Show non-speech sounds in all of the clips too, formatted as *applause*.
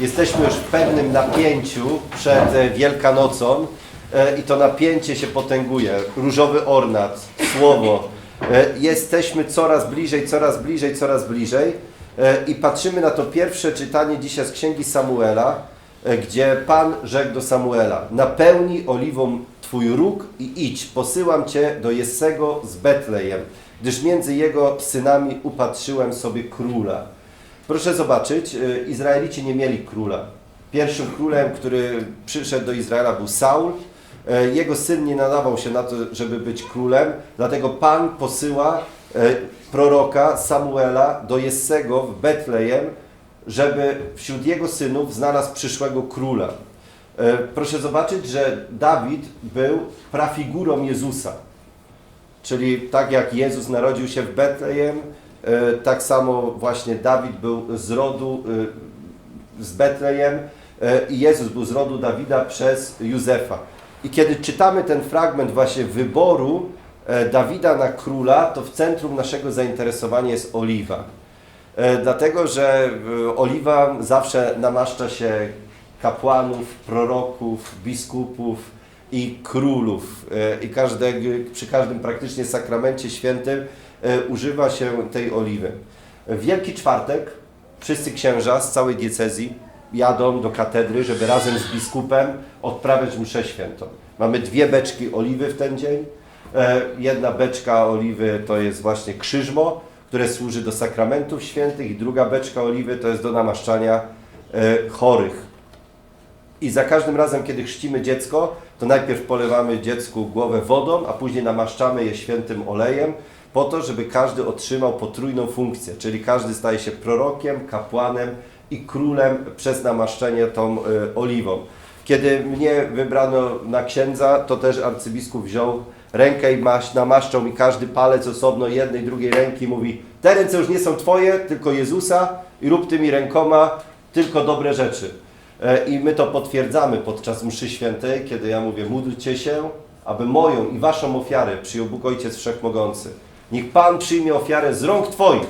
Jesteśmy już w pewnym napięciu przed e, Wielkanocą e, i to napięcie się potęguje. Różowy ornat, słowo. E, Jesteśmy coraz bliżej, coraz bliżej, coraz bliżej i patrzymy na to pierwsze czytanie dzisiaj z Księgi Samuela, gdzie Pan rzekł do Samuela: Napełnij oliwą Twój róg i idź, posyłam Cię do Jessego z Betlejem, gdyż między jego synami upatrzyłem sobie króla. Proszę zobaczyć, y, Izraelici nie mieli króla. Pierwszym królem, który przyszedł do Izraela był Saul. E, Jego syn nie nadawał się na to, żeby być królem, dlatego Pan posyła e, proroka Samuela do Jessego w Betlejem, żeby wśród jego synów znalazł przyszłego króla. Proszę zobaczyć, że Dawid był prafigurą Jezusa. Czyli tak jak Jezus narodził się w Betlejem, tak samo właśnie Dawid był z rodu e, z Betlejem e, i Jezus był z rodu Dawida przez Józefa. I kiedy czytamy ten fragment właśnie wyboru e, Dawida na króla, to w centrum naszego zainteresowania jest oliwa. E, Dlatego, że e, oliwa zawsze namaszcza się kapłanów, proroków, biskupów i królów. E, I każde, przy każdym praktycznie sakramencie świętym e, używa się tej oliwy. W Wielki Czwartek wszyscy księża z całej diecezji jadą do katedry, żeby razem z biskupem odprawiać mszę świętą. Mamy dwie beczki oliwy w ten dzień. E, Jedna beczka oliwy to jest właśnie krzyżmo, które służy do sakramentów świętych i druga beczka oliwy to jest do namaszczania e, chorych. I za każdym razem, kiedy chrzcimy dziecko, to najpierw polewamy dziecku głowę wodą, a później namaszczamy je świętym olejem, po to, żeby każdy otrzymał potrójną funkcję, czyli każdy staje się prorokiem, kapłanem i królem przez namaszczenie tą y, oliwą. Kiedy mnie wybrano na księdza, to też arcybiskup wziął rękę i maś, namaszczał mi każdy palec osobno jednej, drugiej ręki mówi te ręce już nie są Twoje, tylko Jezusa i rób tymi rękoma tylko dobre rzeczy. E, I my to potwierdzamy podczas mszy świętej, kiedy ja mówię, módlcie się, aby moją i waszą ofiarę przyjął Bóg Ojciec Wszechmogący. Niech Pan przyjmie ofiarę z rąk Twoich.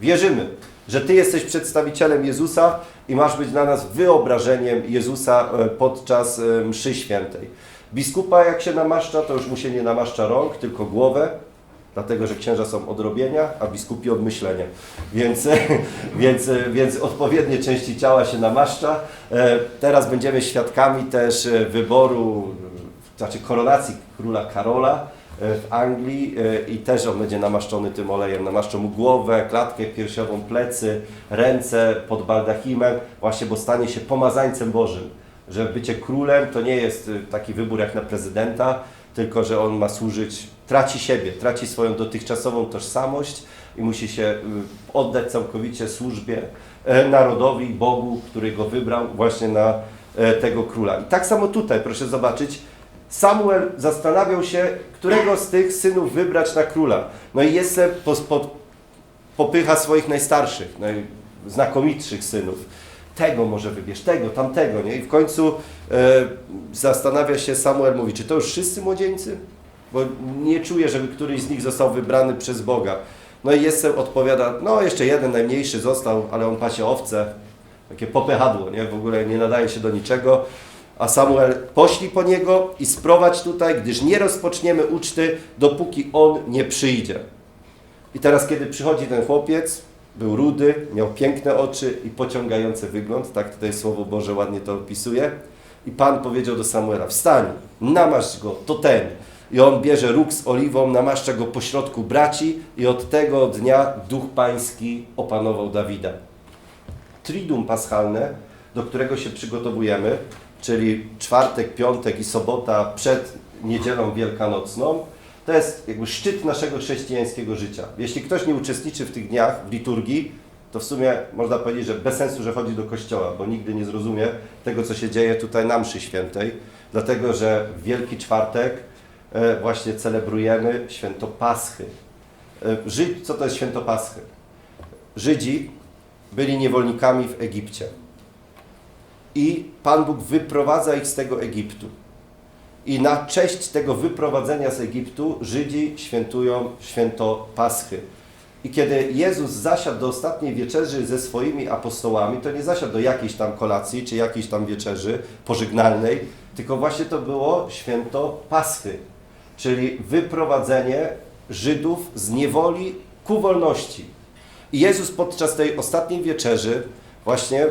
Wierzymy, że Ty jesteś przedstawicielem Jezusa i masz być dla nas wyobrażeniem Jezusa e, podczas e, mszy świętej. Biskupa jak się namaszcza, to już mu się nie namaszcza rąk, tylko głowę, dlatego że księża są od robienia, a biskupi od myślenia. Więc, *laughs* więc, więc odpowiednie części ciała się namaszcza. E, Teraz będziemy świadkami też e, wyboru, e, znaczy koronacji króla Karola e, w Anglii e, i też on będzie namaszczony tym olejem. Namaszczą mu głowę, klatkę piersiową, plecy, ręce pod baldachimem, właśnie bo stanie się pomazańcem Bożym. Że bycie królem to nie jest e, taki wybór jak na prezydenta, tylko że on ma służyć, traci siebie, traci swoją dotychczasową tożsamość i musi się oddać całkowicie służbie e, narodowi, Bogu, który go wybrał właśnie na e, tego króla. I tak samo tutaj, proszę zobaczyć, Samuel zastanawiał się, którego z tych synów wybrać na króla. No i Jesse po, po, popycha swoich najstarszych, najznakomitszych synów. Tego może wybierz, tego, tamtego, nie? I w końcu e, zastanawia się Samuel, mówi, czy to już wszyscy młodzieńcy? Bo nie czuję, żeby któryś z nich został wybrany przez Boga. No i Jesse odpowiada, no jeszcze jeden najmniejszy został, ale on pasie owce. Takie popychadło, nie? W ogóle nie nadaje się do niczego. A Samuel, poślij po niego i sprowadź tutaj, gdyż nie rozpoczniemy uczty, dopóki on nie przyjdzie. I teraz, kiedy przychodzi ten chłopiec, był rudy, miał piękne oczy i pociągający wygląd, tak tutaj Słowo Boże ładnie to opisuje. I Pan powiedział do Samuela, wstań, namasz go, to ten. I on bierze róg z oliwą, namaszcza go pośrodku braci i od tego dnia Duch Pański opanował Dawida. Triduum paschalne, do którego się przygotowujemy, czyli czwartek, piątek i sobota przed niedzielą wielkanocną, to jest jakby szczyt naszego chrześcijańskiego życia. Jeśli ktoś nie uczestniczy w tych dniach w liturgii, to w sumie można powiedzieć, że bez sensu, że chodzi do kościoła, bo nigdy nie zrozumie tego, co się dzieje tutaj na mszy świętej, dlatego że w Wielki Czwartek e, właśnie celebrujemy święto Paschy. E, co to jest święto Paschy? Żydzi byli niewolnikami w Egipcie. I Pan Bóg wyprowadza ich z tego Egiptu. I na cześć tego wyprowadzenia z Egiptu Żydzi świętują święto Paschy. I kiedy Jezus zasiadł do ostatniej wieczerzy ze swoimi apostołami, to nie zasiadł do jakiejś tam kolacji, czy jakiejś tam wieczerzy pożegnalnej, tylko właśnie to było święto Paschy, czyli wyprowadzenie Żydów z niewoli ku wolności. I Jezus podczas tej ostatniej wieczerzy właśnie y,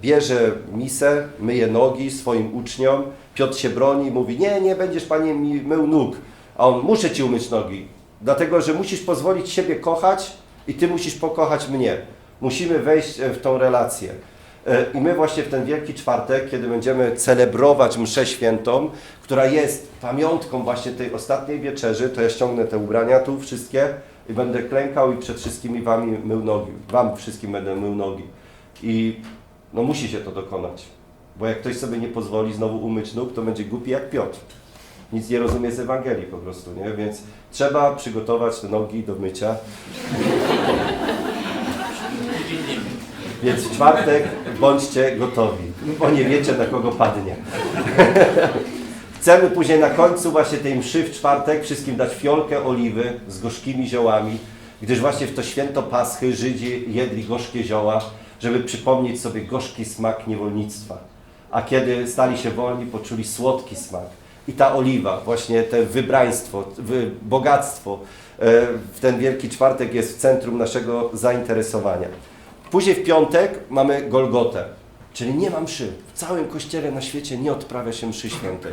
bierze misę, myje nogi swoim uczniom. Piotr się broni mówi, nie, nie będziesz Panie mi mył nóg. A on, muszę Ci umyć nogi, dlatego że musisz pozwolić siebie kochać i Ty musisz pokochać mnie. Musimy wejść e, w tą relację. E, I my właśnie w ten Wielki Czwartek, kiedy będziemy celebrować mszę świętą, która jest pamiątką właśnie tej ostatniej wieczerzy, to ja ściągnę te ubrania tu wszystkie i będę klękał i przed wszystkimi wami mył nogi. Wam wszystkim będę mył nogi. I no musi się to dokonać. Bo jak ktoś sobie nie pozwoli znowu umyć nóg, to będzie głupi jak Piotr. Nic nie rozumie z Ewangelii po prostu, nie? Więc trzeba przygotować te nogi do mycia. Więc w czwartek bądźcie gotowi, bo nie wiecie na kogo padnie. Chcemy później na końcu właśnie tej mszy w czwartek wszystkim dać fiolkę oliwy z gorzkimi ziołami, gdyż właśnie w to święto Paschy Żydzi jedli gorzkie zioła, żeby przypomnieć sobie gorzki smak niewolnictwa. A kiedy stali się wolni, poczuli słodki smak. I ta oliwa, właśnie te wybraństwo, wy, bogactwo e, w ten Wielki Czwartek jest w centrum naszego zainteresowania. Później w piątek mamy Golgotę, czyli nie ma mszy. W całym kościele na świecie nie odprawia się mszy świętej.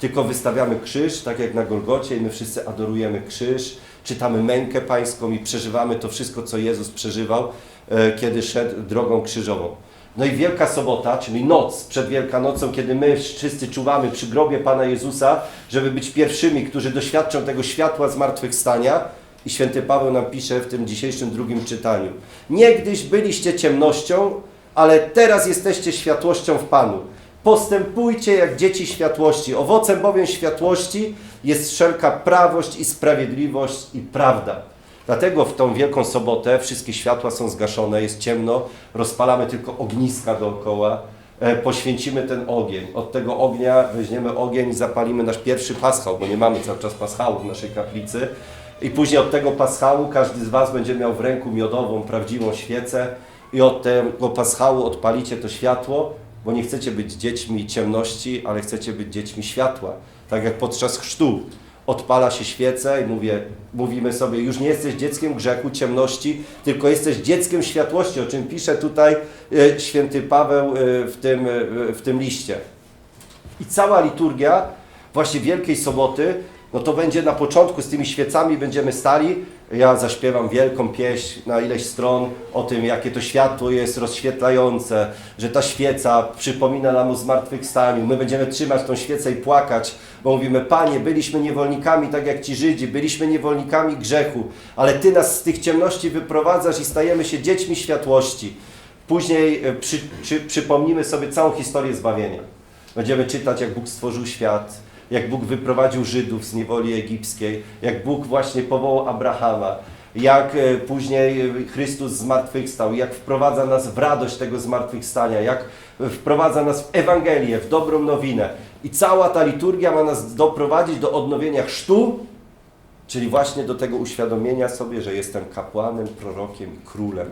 Tylko wystawiamy krzyż, tak jak na Golgocie i my wszyscy adorujemy krzyż, czytamy mękę pańską i przeżywamy to wszystko, co Jezus przeżywał, e, kiedy szedł drogą krzyżową. No i Wielka Sobota, czyli noc przed Wielkanocą, kiedy my wszyscy czuwamy przy grobie Pana Jezusa, żeby być pierwszymi, którzy doświadczą tego światła zmartwychwstania. I święty Paweł nam pisze w tym dzisiejszym drugim czytaniu. Niegdyś byliście ciemnością, ale teraz jesteście światłością w Panu. Postępujcie jak dzieci światłości. Owocem bowiem światłości jest wszelka prawość i sprawiedliwość i prawda. Dlatego w tą Wielką Sobotę wszystkie światła są zgaszone, jest ciemno, rozpalamy tylko ogniska dookoła, e, poświęcimy ten ogień. Od tego ognia weźmiemy ogień i zapalimy nasz pierwszy paschał, bo nie mamy cały czas paschału w naszej kaplicy. I później od tego paschału każdy z Was będzie miał w ręku miodową, prawdziwą świecę i od tego paschału odpalicie to światło, bo nie chcecie być dziećmi ciemności, ale chcecie być dziećmi światła. Tak jak podczas chrztu odpala się świecę i mówię, mówimy sobie, już nie jesteś dzieckiem grzechu, ciemności, tylko jesteś dzieckiem światłości, o czym pisze tutaj e, święty Paweł e, w tym, e, w tym liście. I cała liturgia właśnie Wielkiej Soboty, no to będzie na początku z tymi świecami będziemy stali. Ja zaśpiewam wielką pieśń na ileś stron o tym, jakie to światło jest rozświetlające, że ta świeca przypomina nam o zmartwychwstaniu. My będziemy trzymać tą świecę i płakać, bo mówimy, Panie, byliśmy niewolnikami tak jak ci Żydzi, byliśmy niewolnikami grzechu, ale Ty nas z tych ciemności wyprowadzasz i stajemy się dziećmi światłości. Później e, przy, przy, przypomnimy sobie całą historię zbawienia. Będziemy czytać, jak Bóg stworzył świat, jak Bóg wyprowadził Żydów z niewoli egipskiej, jak Bóg właśnie powołał Abrahama, jak e, później e, Chrystus zmartwychwstał, jak wprowadza nas w radość tego zmartwychwstania, jak wprowadza nas w Ewangelię, w dobrą nowinę. I cała ta liturgia ma nas doprowadzić do odnowienia chrztu, czyli właśnie do tego uświadomienia sobie, że jestem kapłanem, prorokiem królem.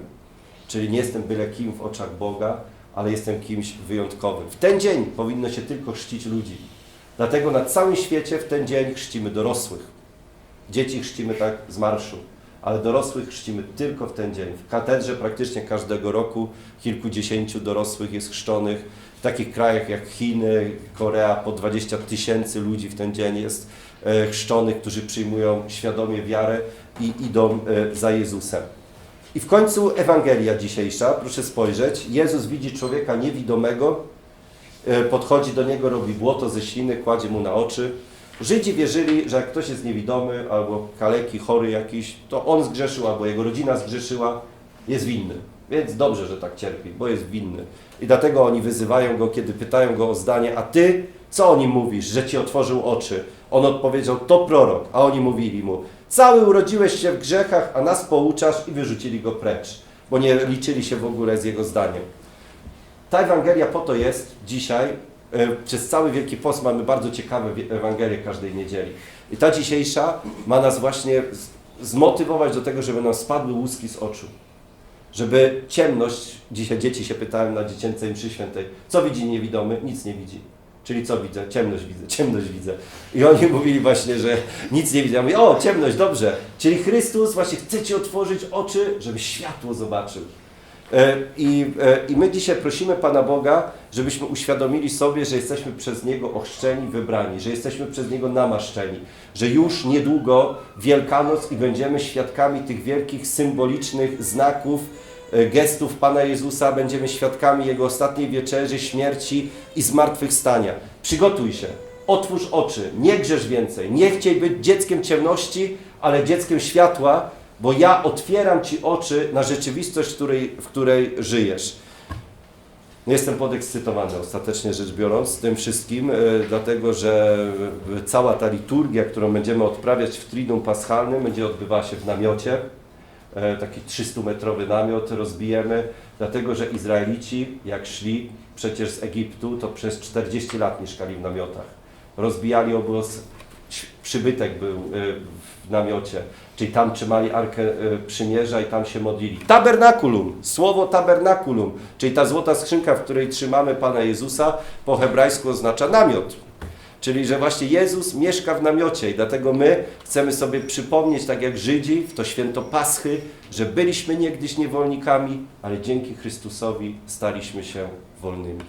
Czyli nie jestem byle kim w oczach Boga, ale jestem kimś wyjątkowym. W ten dzień powinno się tylko chrzcić ludzi. Dlatego na całym świecie w ten dzień chrzcimy dorosłych. Dzieci chrzcimy tak z marszu, ale dorosłych chrzcimy tylko w ten dzień. W katedrze praktycznie każdego roku kilkudziesięciu dorosłych jest chrzczonych. W takich krajach jak Chiny, Korea po 20 tysięcy ludzi w ten dzień jest e, chrzczonych, którzy przyjmują świadomie wiarę i idą e, za Jezusem. I w końcu Ewangelia dzisiejsza, proszę spojrzeć. Jezus widzi człowieka niewidomego, podchodzi do niego, robi błoto ze śliny, kładzie mu na oczy. Żydzi wierzyli, że jak ktoś jest niewidomy albo kaleki, chory jakiś, to on zgrzeszył albo jego rodzina zgrzeszyła, jest winny. Więc dobrze, że tak cierpi, bo jest winny. I dlatego oni wyzywają go, kiedy pytają go o zdanie, a ty, co o nim mówisz, że ci otworzył oczy? On odpowiedział, to prorok, a oni mówili mu, cały urodziłeś się w grzechach, a nas pouczasz i wyrzucili go precz, bo nie liczyli się w ogóle z jego zdaniem. Ta Ewangelia po to jest dzisiaj, e, przez cały Wielki Post mamy bardzo ciekawe Ewangelie każdej niedzieli. I ta dzisiejsza ma nas właśnie zmotywować do tego, żeby nam spadły łuski z oczu. Żeby ciemność, dzisiaj dzieci się pytałem na dziecięcej mszy świętej, co widzi niewidomy? Nic nie widzi. Czyli co widzę? Ciemność widzę, ciemność widzę. I oni mówili właśnie, że nic nie widzę. Ja mówię, o, ciemność, dobrze. Czyli Chrystus właśnie chce Ci otworzyć oczy, żeby światło zobaczył. E, I, e, I my dzisiaj prosimy Pana Boga, żebyśmy uświadomili sobie, że jesteśmy przez Niego ochrzczeni, wybrani, że jesteśmy przez Niego namaszczeni, że już niedługo Wielkanoc i będziemy świadkami tych wielkich, symbolicznych znaków, e, gestów Pana Jezusa, będziemy świadkami Jego ostatniej wieczerzy, śmierci i zmartwychwstania. Przygotuj się, otwórz oczy, nie grzesz więcej, nie chciej być dzieckiem ciemności, ale dzieckiem światła, bo ja otwieram Ci oczy na rzeczywistość, w której, w której żyjesz. Jestem podekscytowany ostatecznie rzecz biorąc tym wszystkim, e, dlatego że cała ta liturgia, którą będziemy odprawiać w Triduum Paschalnym, będzie odbywała się w namiocie. E, Taki 300-metrowy namiot rozbijemy, dlatego że Izraelici, jak szli przecież z Egiptu, to przez 40 lat mieszkali w namiotach. Rozbijali obóz, przybytek był e, w namiocie, czyli tam trzymali Arkę e, Przymierza i tam się modlili. Tabernakulum, słowo tabernakulum, czyli ta złota skrzynka, w której trzymamy Pana Jezusa, po hebrajsku oznacza namiot. Czyli, że właśnie Jezus mieszka w namiocie i dlatego my chcemy sobie przypomnieć, tak jak Żydzi, w to święto Paschy, że byliśmy niegdyś niewolnikami, ale dzięki Chrystusowi staliśmy się wolnymi.